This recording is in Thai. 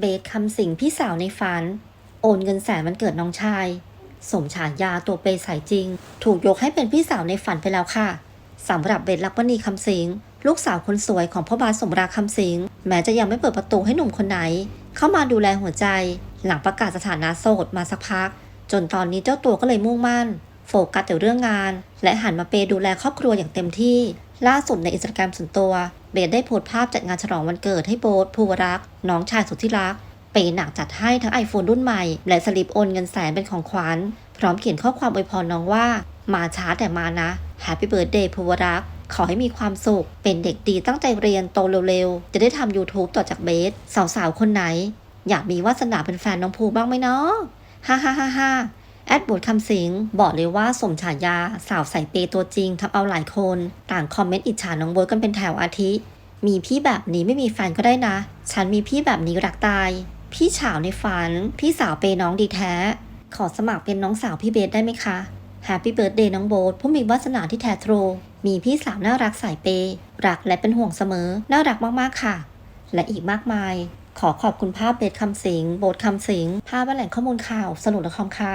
เบสคำสิงพี่สาวในฝัน โอนเงินแสนมันเกิดน้องชาย สมฉายาตัวเปย์สายจริง ถูกยกให้เป็นพี่สาวในฝันไปแล้วค่ะสำหรับเบสลักวณีคำสิงลูกสาวคนสวยของพ่อบาสมรักคำสิงแม้จะยังไม่เปิดประตูให้หนุ่มคนไหน เข้ามาดูแลหัวใจ หลังประกาศสถานะโสดมาสักพัก จนตอนนี้เจ้าตัวก็เลยมุ่งมั่น โฟกัสแต่เรื่องงาน และหันมาเปย์ดูแลครอบครัวอย่างเต็มที่ ล่าสุดในอินสตาแกรมส่วนตัว เบสได้โพสต์ภาพจัดงานฉลองวันเกิดให้โบ๊ทภูวรักษ์น้องชายสุดที่รักเปหนักจัดให้ทั้ง iPhone รุ่นใหม่ และสลิปโอนเงินแสนเป็นของขวัญ พร้อมเขียนข้อความอวยพรน้องว่า มาช้าแต่มานะ Happy Birthday ภูวรักษ์ขอให้มีความสุข เป็นเด็กดีตั้งใจเรียนโตเร็วๆ จะได้ทำ YouTube ต่อจากเบส สาวๆ คนไหน อยากมีวาสนาเป็นแฟนน้องภูบ้างไหมเนาะฮ่าฮ่าฮ่า แอดบูดคำสิงบอกเลยว่าสมฉายาสาวใส่เปย์ตัวจริงทำเอาหลายคน ต่างคอมเมนต์อิจฉาน้องโบทกันเป็นแถวอาทิ มีพี่แบบนี้ไม่มีแฟนก็ได้นะ ฉันมีพี่แบบนี้รักตาย พี่ฉาวในฝัน พี่สาวเปย์น้องดีแท้ ขอสมัครเป็นน้องสาวพี่เบสได้ไหมคะแฮปปี้เบิร์ดเดย์น้องโบทผู้มีวาสนาที่แท้ทรูมีพี่สาวน่ารักสายเปย์รักและเป็นห่วงเสมอ น่ารักมากๆค่ะ และอีกมากมาย ขอขอบคุณภาพเบสคำสิงโบทคำสิงภาพและแหล่งข้อมูลข่าวสนุกและคอมค่ะ